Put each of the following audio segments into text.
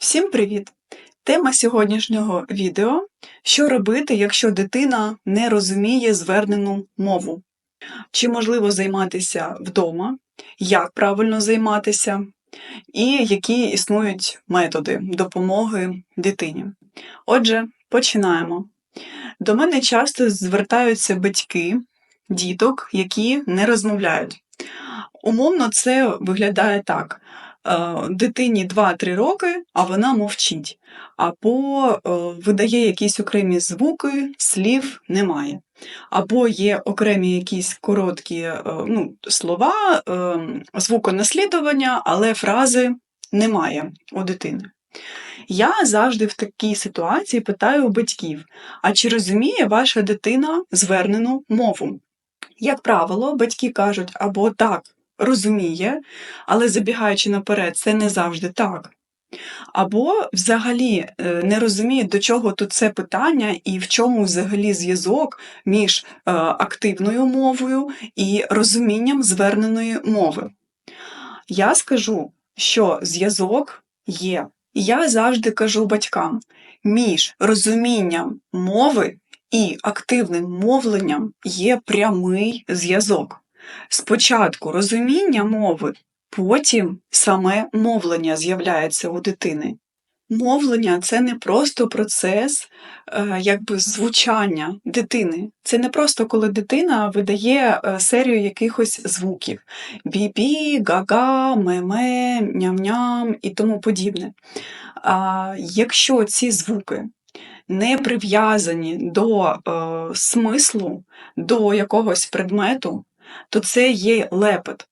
Всім привіт! Тема сьогоднішнього відео що робити, якщо дитина не розуміє звернену мову? Чи можливо займатися вдома, як правильно займатися, і які існують методи допомоги дитині. Отже, починаємо. До мене часто звертаються батьки діток, які не розмовляють. Умовно, це виглядає так: дитині 2-3 роки, а вона мовчить, або е, видає якісь окремі звуки, слів немає. Або є окремі якісь короткі е, ну, слова, звуконаслідування, але фрази немає у дитини. Я завжди в такій ситуації питаю у батьків: а чи розуміє ваша дитина звернену мову? Як правило, батьки кажуть або так, розуміє, але забігаючи наперед, це не завжди так. Або взагалі е, не розуміє, до чого тут це питання, і в чому взагалі зв'язок між е, активною мовою і розумінням зверненої мови. Я скажу, що зв'язок є. Я завжди кажу батькам: між розумінням мови і активним мовленням є прямий зв'язок. Спочатку розуміння мови, потім саме мовлення з'являється у дитини. Мовлення це не просто процес е, якби звучання дитини. Це не просто коли дитина видає е, серію якихось звуків: бі-бі, га-га, ме-ме, ням-ням і тому подібне. А Якщо ці звуки не прив'язані до е, смислу, до якогось предмету, то це є лепет.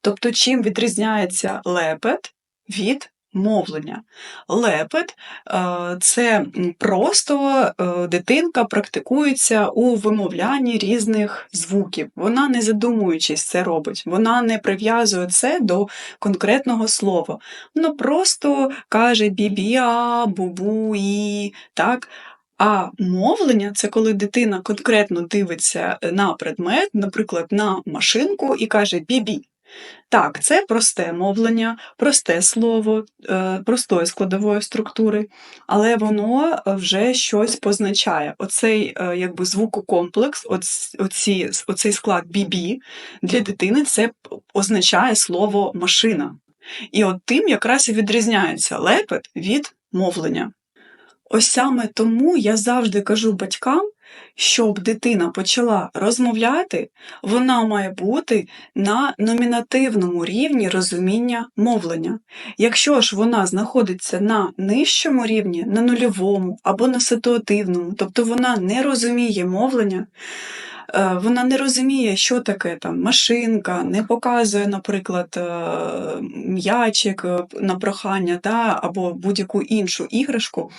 Тобто, чим відрізняється лепет від мовлення? Лепет е, це просто е, дитинка практикується у вимовлянні різних звуків. Вона, не задумуючись, це робить, вона не прив'язує це до конкретного слова. Вона просто каже бібіа, бубу, і так. А мовлення це коли дитина конкретно дивиться е, на предмет, наприклад, на машинку, і каже бібі. Так, це просте мовлення, просте слово, е, простої складової структури, але воно вже щось позначає. Оцей е, якби звукокомплекс, оці, оцей склад бібі для дитини це означає слово машина. І от тим якраз і відрізняється лепет від мовлення. Ось саме тому я завжди кажу батькам, щоб дитина почала розмовляти, вона має бути на номінативному рівні розуміння мовлення. Якщо ж вона знаходиться на нижчому рівні, на нульовому або на ситуативному, тобто вона не розуміє мовлення, е, вона не розуміє, що таке там машинка, не показує, наприклад, е, м'ячик е, на прохання да, або будь-яку іншу іграшку,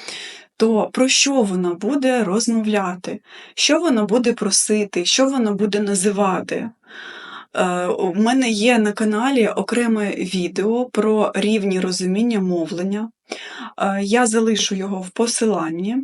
то про що вона буде розмовляти, що вона буде просити, що вона буде називати. Е, у мене є на каналі окреме відео про рівні розуміння мовлення. Е, я залишу його в посиланні.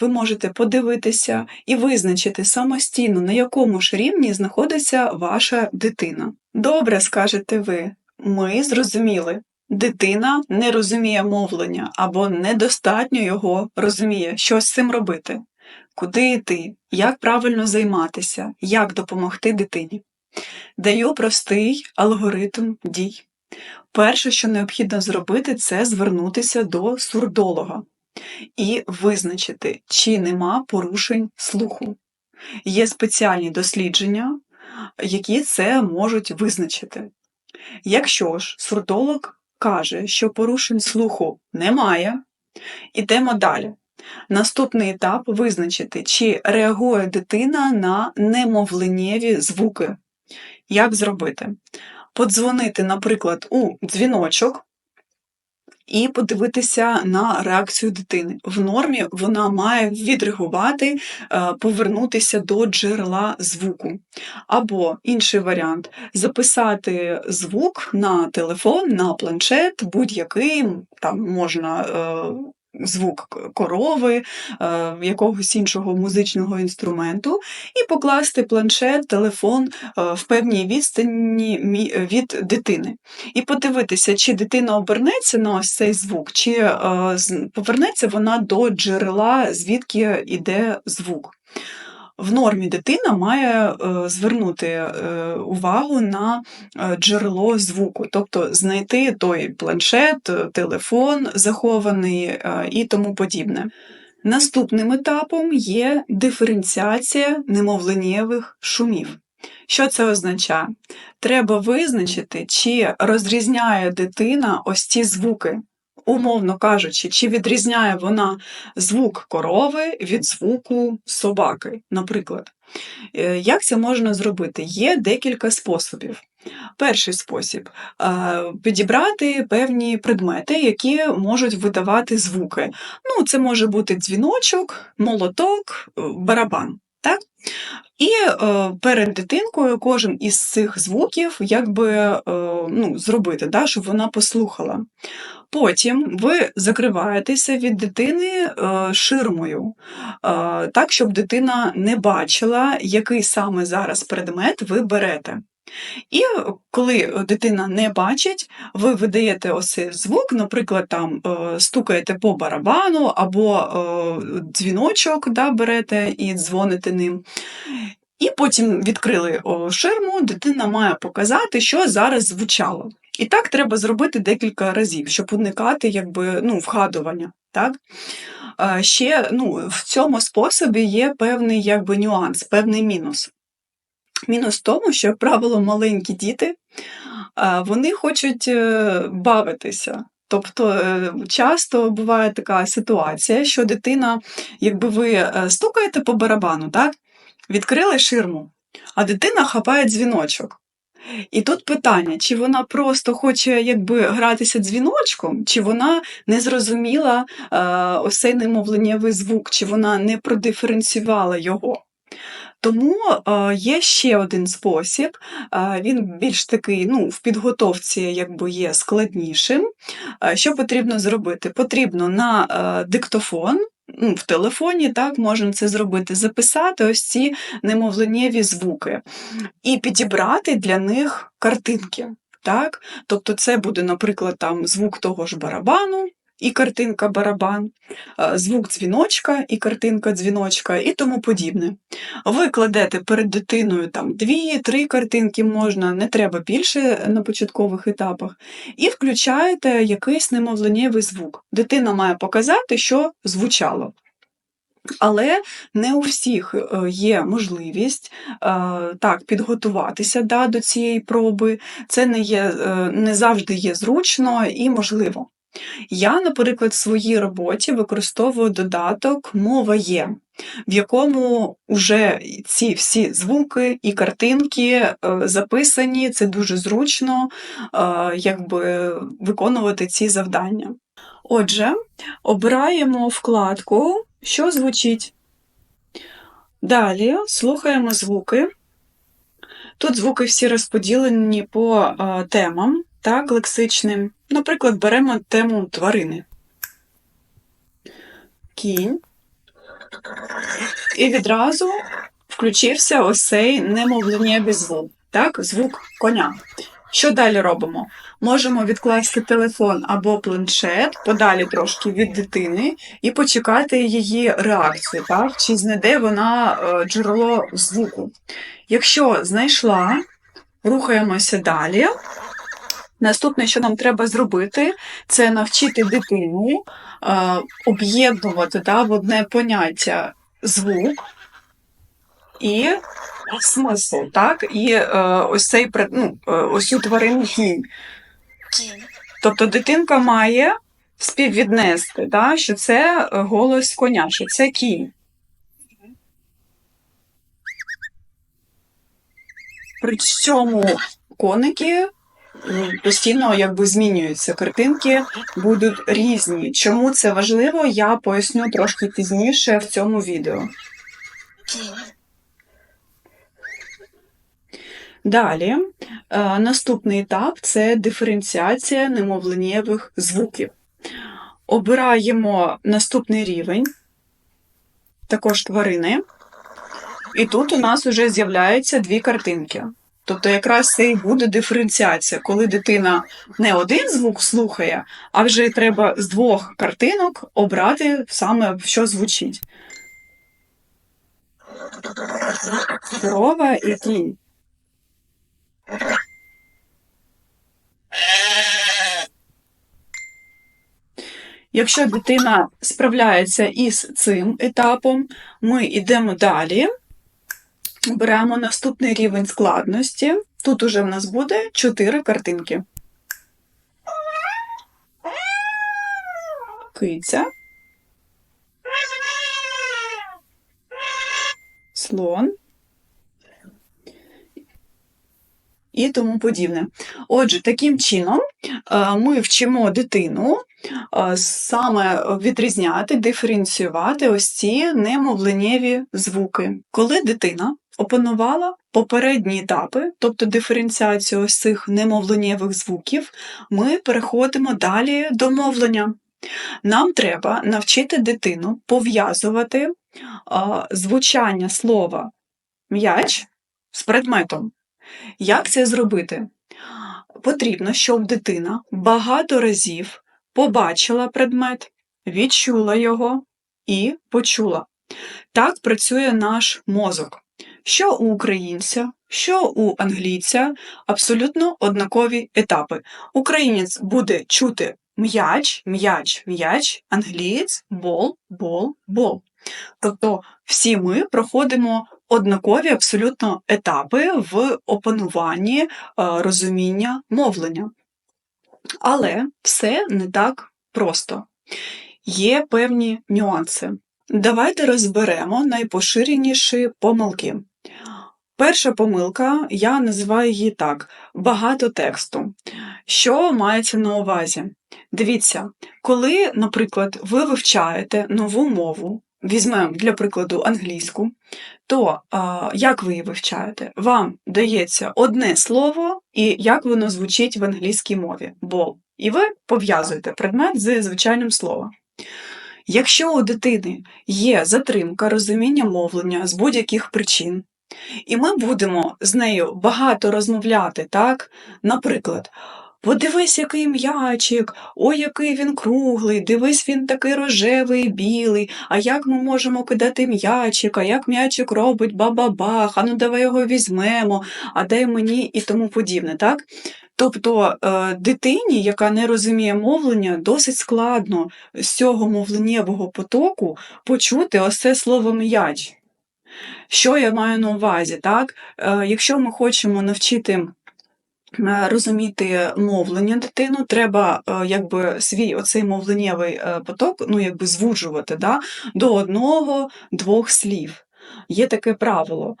Ви можете подивитися і визначити самостійно, на якому ж рівні знаходиться ваша дитина. Добре, скажете ви, ми зрозуміли. Дитина не розуміє мовлення або недостатньо його розуміє, що з цим робити, куди йти, як правильно займатися, як допомогти дитині. Даю простий алгоритм дій. Перше, що необхідно зробити, це звернутися до сурдолога і визначити, чи нема порушень слуху. Є спеціальні дослідження, які це можуть визначити. Якщо ж сурдолог каже, що порушень слуху немає. Ідемо далі. Наступний етап визначити, чи реагує дитина на немовленєві звуки. Як зробити? Подзвонити, наприклад, у дзвіночок, і подивитися на реакцію дитини. В нормі вона має відреагувати, е, повернутися до джерела звуку. Або інший варіант записати звук на телефон, на планшет, будь-який, там можна е, звук корови, е, якогось іншого музичного інструменту, і покласти планшет, телефон е, в певній відстані від дитини. І подивитися, чи дитина обернеться на ось цей звук, чи е, повернеться вона до джерела, звідки йде звук. В нормі дитина має е, звернути е, увагу на е, джерело звуку, тобто знайти той планшет, телефон захований і тому подібне. Наступним етапом є диференціація немовленнєвих шумів. Що це означає? Треба визначити, чи розрізняє дитина ось ці звуки. Умовно кажучи, чи відрізняє вона звук корови від звуку собаки, наприклад. Е, Як це можна зробити? Є декілька способів. Перший спосіб е, підібрати певні предмети, які можуть видавати звуки. Ну, це може бути дзвіночок, молоток, е, барабан. Так? І е, перед дитинкою кожен із цих звуків якби, е, ну, зробити, да, щоб вона послухала. Потім ви закриваєтеся від дитини е, ширмою, е, так, щоб дитина не бачила, який саме зараз предмет ви берете. І коли дитина не бачить, ви видаєте ось звук, наприклад, там е, стукаєте по барабану або дзвіночок да, берете і дзвоните ним. І потім відкрили ширму, дитина має показати, що зараз звучало. І так треба зробити декілька разів, щоб уникати якби, ну, вгадування. Так? Ще ну, в цьому способі є певний якби, нюанс, певний мінус. Мінус в тому, що, як правило, маленькі діти вони хочуть е, бавитися. Тобто е, часто буває така ситуація, що дитина, якби ви е, стукаєте по барабану, так? відкрили ширму, а дитина хапає дзвіночок. І тут питання, чи вона просто хоче якби гратися дзвіночком, чи вона не зрозуміла е, ось цей немовленнєвий звук, чи вона не продиференціювала його. Тому е, є ще один спосіб, е, він більш такий ну, в підготовці якби є складнішим. Е, Що потрібно зробити? Потрібно на диктофон, в телефоні так, можна це зробити, записати ось ці немовленєві звуки і підібрати для них картинки. Так? Тобто це буде, наприклад, там звук того ж барабану, і картинка барабан, е, звук дзвіночка і картинка дзвіночка, і тому подібне. Ви кладете перед дитиною там дві-три картинки можна, не треба більше на початкових етапах, і включаєте якийсь немовленєвий звук. Дитина має показати, що звучало. Але не у всіх е, є можливість е, так підготуватися да, до цієї проби. Це не, є, не завжди є зручно і можливо. Я, наприклад, в своїй роботі використовую додаток Мова є, в якому вже ці всі звуки і картинки е, записані. Це дуже зручно е, якби, виконувати ці завдання. Отже, обираємо вкладку, що звучить. Далі слухаємо звуки. Тут звуки всі розподілені по е, темам, так, лексичним. Наприклад, беремо тему тварини. Кінь. І відразу включився ось цей немовленєвий звук, так, звук коня. Що далі робимо? Можемо відкласти телефон або планшет подалі трошки від дитини і почекати її реакцію, так? чи знайде вона е, джерело звуку. Якщо знайшла, рухаємося далі. Наступне, що нам треба зробити, це навчити дитину е, об'єднувати да, в одне поняття звук і смисл, так? І е, ось цей ну, е, ось цю тварину кінь. Тобто дитинка має співвіднести, да, що це е, голос коня, що це кінь. При цьому коники постійно якби змінюються. Картинки будуть різні. Чому це важливо, я поясню трошки пізніше в цьому відео. Далі, е, наступний етап це диференціація немовленнєвих звуків. Обираємо наступний рівень, також тварини. І тут у нас вже з'являються дві картинки. Тобто, якраз це і буде диференціація, коли дитина не один звук слухає, а вже треба з двох картинок обрати саме, що звучить. Корова і кінь. Якщо дитина справляється із цим етапом, ми йдемо далі, беремо наступний рівень складності. Тут уже в нас буде 4 картинки. Киця. Слон. І тому подібне. Отже, таким чином е, ми вчимо дитину е, саме відрізняти, диференціювати ось ці немовленєві звуки. Коли дитина опанувала попередні етапи, тобто диференціацію ось цих немовленєвих звуків, ми переходимо далі до мовлення. Нам треба навчити дитину пов'язувати звучання слова м'яч з предметом. Як це зробити? Потрібно, щоб дитина багато разів побачила предмет, відчула його і почула. Так працює наш мозок. Що у українця, що у англійця абсолютно однакові етапи. Українець буде чути м'яч, м'яч, м'яч, англієць бол, бол, бол. Тобто всі ми проходимо однакові абсолютно етапи в опануванні е, розуміння мовлення. Але все не так просто. Є певні нюанси. Давайте розберемо найпоширеніші помилки. Перша помилка, я називаю її так: багато тексту. Що мається на увазі? Дивіться, коли, наприклад, ви вивчаєте нову мову, візьмемо для прикладу англійську, то а, як ви її вивчаєте? Вам дається одне слово, і як воно звучить в англійській мові ball. І ви пов'язуєте предмет з звичайним словом. Якщо у дитини є затримка розуміння мовлення з будь-яких причин, і ми будемо з нею багато розмовляти, так? Наприклад, Подивись, який м'ячик, ой, який він круглий, дивись, він такий рожевий, білий, а як ми можемо кидати м'ячик, а як м'ячик робить баба-бах, а ну давай його візьмемо, а дай мені і тому подібне. так? Тобто е, дитині, яка не розуміє мовлення, досить складно з цього мовленнєвого потоку почути ось це слово м'яч. Що я маю на увазі? так? Е, якщо ми хочемо навчити Е, розуміти мовлення дитину, треба якби свій оцей мовленнєвий поток ну, якби звужувати да, до одного-двох слів. Є таке правило: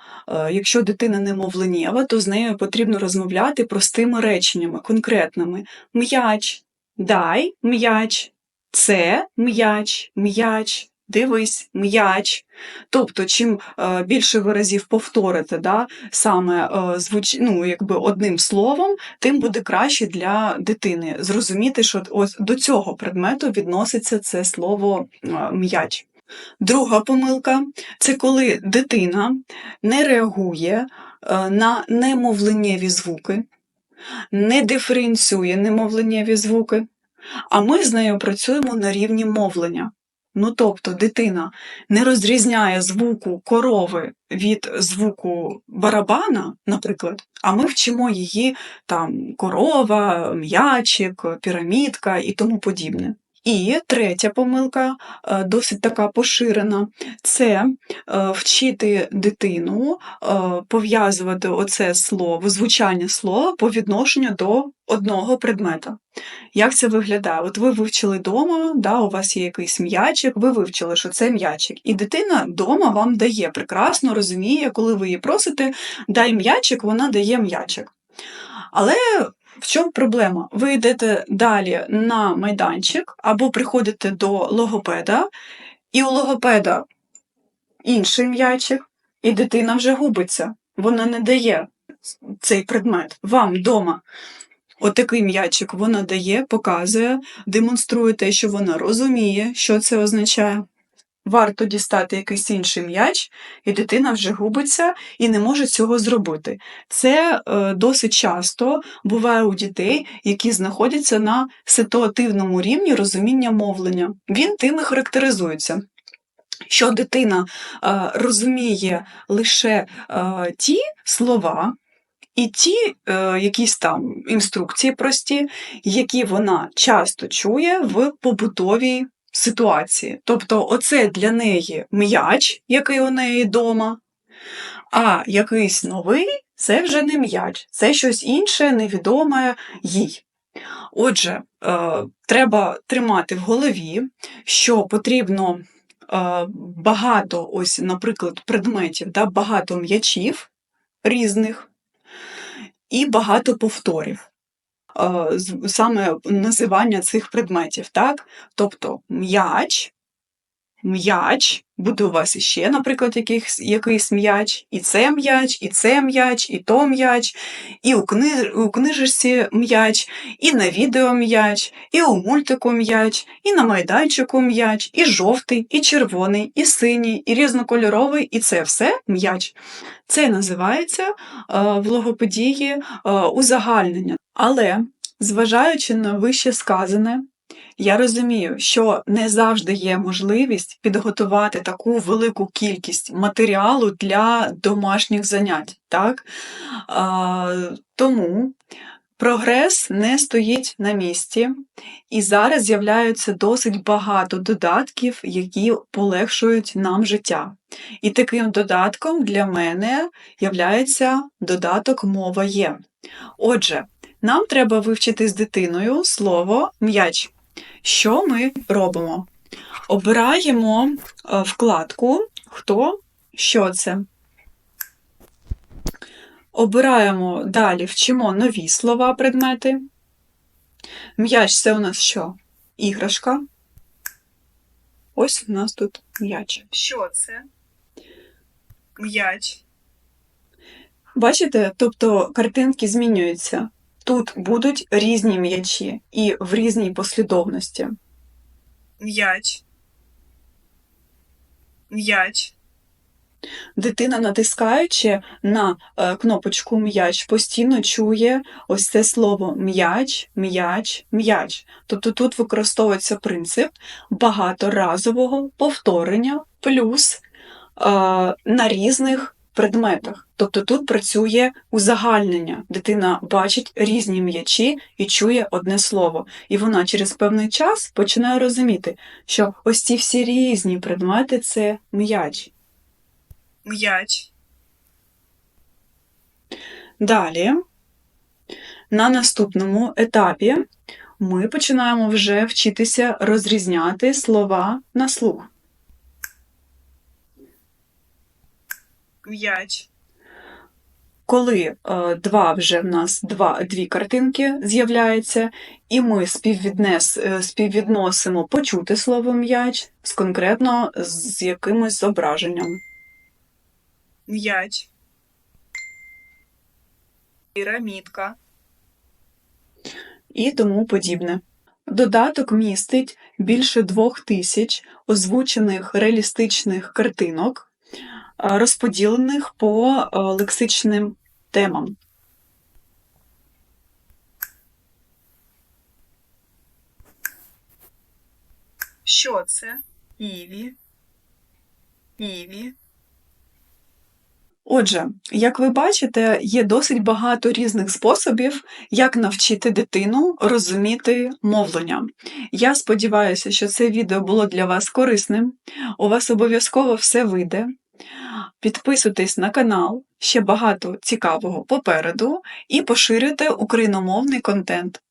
якщо дитина не мовленєва, то з нею потрібно розмовляти простими реченнями, конкретними: м'яч, дай м'яч, це м'яч, м'яч, дивись, м'яч. Тобто, чим е, більше ви разів повторите да, саме е, звуч... ну, якби одним словом, тим буде краще для дитини зрозуміти, що ось до цього предмету відноситься це слово е, м'яч. Друга помилка це коли дитина не реагує на немовленнєві звуки, не диференціює немовленнєві звуки, а ми з нею працюємо на рівні мовлення. Ну тобто дитина не розрізняє звуку корови від звуку барабана, наприклад, а ми вчимо її там корова, м'ячик, пірамідка і тому подібне. І третя помилка, е, досить така поширена, це е, вчити дитину е, пов'язувати оце слово, звучання слова по відношенню до одного предмета. Як це виглядає? От ви вивчили вдома, да, у вас є якийсь м'ячик, ви вивчили, що це м'ячик. І дитина вдома вам дає, прекрасно розуміє, коли ви її просите, дай м'ячик, вона дає м'ячик. Але в чому проблема? Ви йдете далі на майданчик або приходите до логопеда, і у логопеда інший м'ячик, і дитина вже губиться. Вона не дає цей предмет вам вдома. Отакий м'ячик вона дає, показує, демонструє те, що вона розуміє, що це означає. Варто дістати якийсь інший м'яч, і дитина вже губиться і не може цього зробити. Це е, досить часто буває у дітей, які знаходяться на ситуативному рівні розуміння мовлення. Він тим і характеризується. Що дитина е, розуміє лише е, ті слова і ті е, якісь там інструкції прості, які вона часто чує в побутовій ситуації. Тобто, оце для неї м'яч, який у неї вдома, а якийсь новий це вже не м'яч, це щось інше, невідоме їй. Отже, е, треба тримати в голові, що потрібно е, багато, ось, наприклад, предметів, да, багато м'ячів різних і багато повторів. Е, саме називання цих предметів, так? Тобто м'яч, м'яч, буде у вас іще, наприклад, якийсь, якийсь м'яч, і це м'яч, і це м'яч, і то м'яч, і у, кни, у книжечці м'яч, і на відео м'яч, і у мультику м'яч, і на майданчику м'яч, і жовтий, і червоний, і синій, і різнокольоровий, і це все м'яч. Це називається е, в логопедії е, узагальнення. Але, зважаючи на вище сказане, я розумію, що не завжди є можливість підготувати таку велику кількість матеріалу для домашніх занять. Так? А, тому прогрес не стоїть на місці, і зараз з'являються досить багато додатків, які полегшують нам життя. І таким додатком для мене являється додаток мова є. Отже, нам треба вивчити з дитиною слово м'яч. Що ми робимо? Обираємо е, вкладку Хто, що це. Обираємо далі, вчимо нові слова, предмети. М'яч це у нас що? Іграшка. Ось у нас тут м'яч. Що це? М'яч. Бачите, тобто картинки змінюються. Тут будуть різні м'ячі і в різній послідовності. М'яч. М'яч. Дитина, натискаючи на е, кнопочку м'яч, постійно чує ось це слово м'яч, м'яч, м'яч. Тобто тут використовується принцип багаторазового повторення плюс е, на різних предметах. Тобто тут працює узагальнення. Дитина бачить різні м'ячі і чує одне слово. І вона через певний час починає розуміти, що ось ці всі різні предмети це м'яч. М'яч. Далі, на наступному етапі, ми починаємо вже вчитися розрізняти слова на слух. М'яч. Коли е, два вже в нас два, дві картинки з'являються, і ми співвіднес, е, співвідносимо почути слово м'яч з конкретно з якимось зображенням. М'яч. Пірамідка. І тому подібне. Додаток містить більше двох тисяч озвучених реалістичних картинок, розподілених по е, лексичним темам. Що це? Іві. Іві. Отже, як ви бачите, є досить багато різних способів, як навчити дитину розуміти мовлення. Я сподіваюся, що це відео було для вас корисним. У вас обов'язково все вийде. Підписуйтесь на канал, ще багато цікавого попереду, і поширюйте україномовний контент.